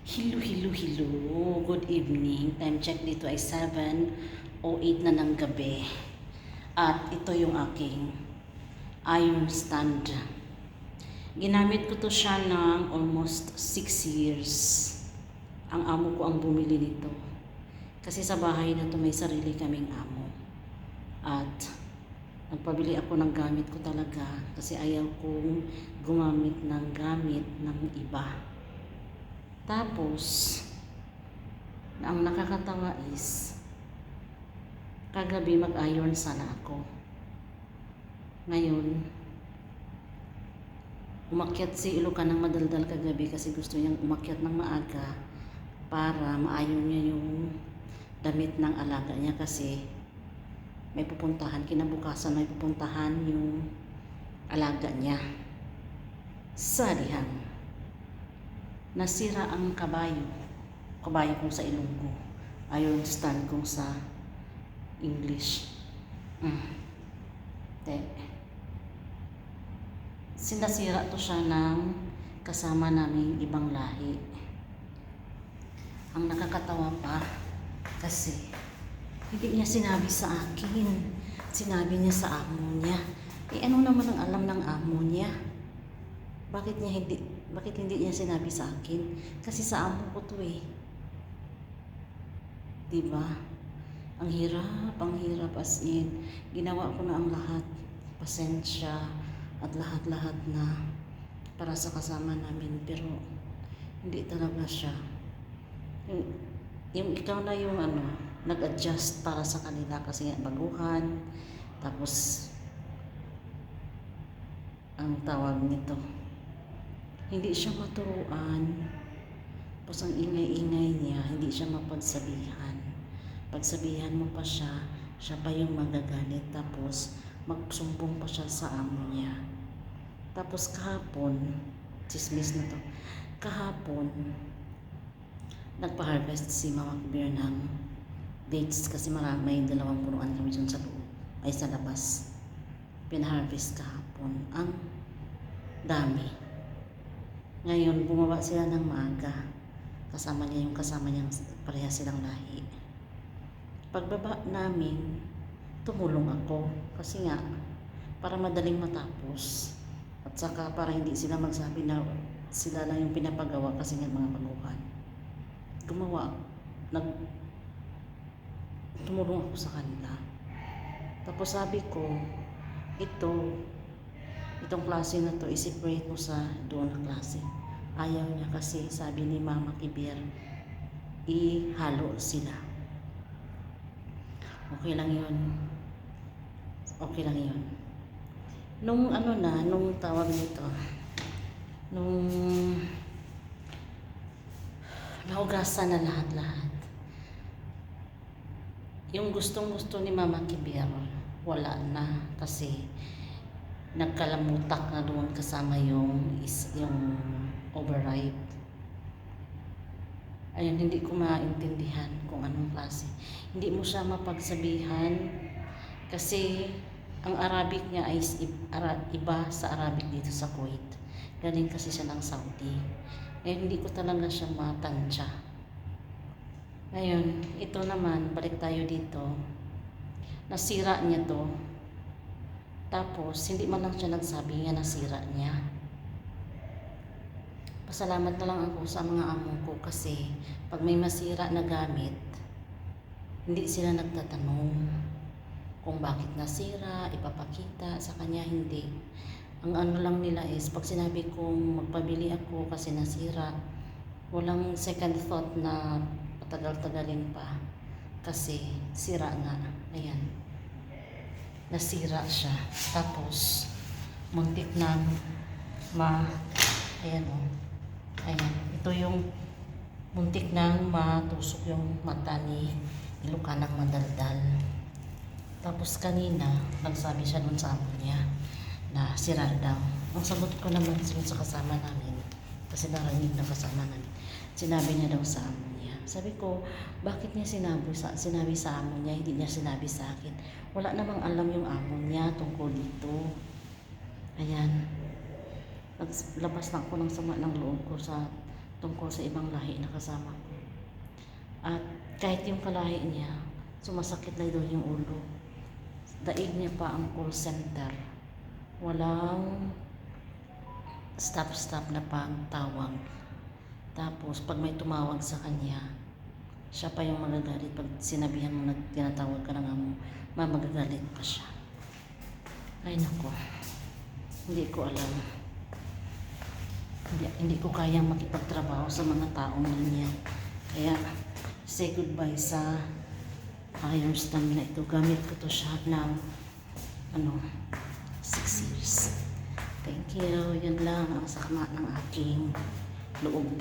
Hello, hello, hello. Good evening. Time check dito ay 7 o 8 na ng gabi. At ito yung aking iron stand. Ginamit ko to siya ng almost 6 years. Ang amo ko ang bumili nito. Kasi sa bahay na to may sarili kaming amo. At nagpabili ako ng gamit ko talaga kasi ayaw kong gumamit ng gamit ng iba. Tapos, ang nakakatawa is, kagabi mag-iron sana ako. Ngayon, umakyat si Ilocan ng madaldal kagabi kasi gusto niyang umakyat ng maaga para maayon niya yung damit ng alaga niya kasi may pupuntahan, kinabukasan may pupuntahan yung alaga niya. Sarihan nasira ang kabayo. Kabayo kong sa Ilonggo. Iron stand kong sa English. Mm. Te. Sinasira to siya ng kasama naming ibang lahi. Ang nakakatawa pa kasi hindi niya sinabi sa akin. Sinabi niya sa amo niya. Eh ano naman ang alam ng amo niya? Bakit niya hindi bakit hindi niya sinabi sa akin? Kasi sa amo ko to eh. 'Di ba? Ang hirap, ang hirap as in. Ginawa ko na ang lahat. Pasensya at lahat-lahat na para sa kasama namin pero hindi talaga siya. Yung, yung ikaw na yung ano, nag-adjust para sa kanila kasi nga baguhan. Tapos ang tawag nito hindi siya maturuan. Tapos ang ingay-ingay niya, hindi siya mapagsabihan. Pagsabihan mo pa siya, siya pa yung magagalit. Tapos magsumbong pa siya sa amo niya. Tapos kahapon, chismis na to, kahapon, nagpa-harvest si Mama Kubir ng dates kasi marami, may dalawang puruan kami dun sa loob, ay sa labas. Pinaharvest kahapon. Ang dami. Ngayon, bumaba sila ng maaga. Kasama niya yung kasama niyang pareha silang lahi. Pagbaba namin, tumulong ako. Kasi nga, para madaling matapos. At saka para hindi sila magsabi na sila lang yung pinapagawa kasi nga mga baguhan. Gumawa. Nag, tumulong ako sa kanila. Tapos sabi ko, ito, itong klase na to, i-separate mo sa doon na klase. Ayaw niya kasi, sabi ni Mama Kibir, ihalo sila. Okay lang yun. Okay lang yun. Nung ano na, nung tawag nito, nung nahugasan na lahat-lahat. Yung gustong gusto ni Mama Kibir, wala na kasi nagkalamutak na doon kasama yung is yung override. Ayun, hindi ko maintindihan kung anong klase. Hindi mo siya mapagsabihan kasi ang Arabic niya ay iba sa Arabic dito sa Kuwait. Galing kasi siya ng Saudi. Ngayon, hindi ko talaga siya matansya. Ngayon, ito naman, balik tayo dito. Nasira niya to. Tapos, hindi man lang siya nagsabi nga nasira niya. Pasalamat na lang ako sa mga amo ko kasi pag may masira na gamit, hindi sila nagtatanong kung bakit nasira, ipapakita sa kanya, hindi. Ang ano lang nila is, pag sinabi kong magpabili ako kasi nasira, walang second thought na patagal-tagalin pa kasi sira nga. Ayan nasira siya. Tapos, muntik na ma... Ayan o. Ayan. Ito yung muntik nang matusok yung mata ni Ilukanang Madaldal. Tapos kanina, nagsabi siya dun sa amo niya na sira daw. Ang sagot ko naman sa kasama namin, kasi narinig ng kasama namin, sinabi niya daw sa amo. Sabi ko, bakit niya sinabi sa, sinabi sa amo niya, hindi niya sinabi sa akin. Wala namang alam yung amo niya tungkol dito. Ayan. Naglabas na ako ng sama ng loob ko sa tungkol sa ibang lahi na kasama ko. At kahit yung kalahi niya, sumasakit na doon yung ulo. Daig niya pa ang call center. Walang stop-stop na pagtawag. Tapos, pag may tumawag sa kanya, siya pa yung magagalit. Pag sinabihan mo na tinatawag ka na nga mo, mamagagalit pa siya. Ay nako, hindi ko alam. Hindi, hindi ko kayang makipagtrabaho sa mga taong ganyan. Kaya, say goodbye sa iron stand na ito. Gamit ko to siya ng ano, 6 years. Thank you. Yun lang ang sakma ng aking loob.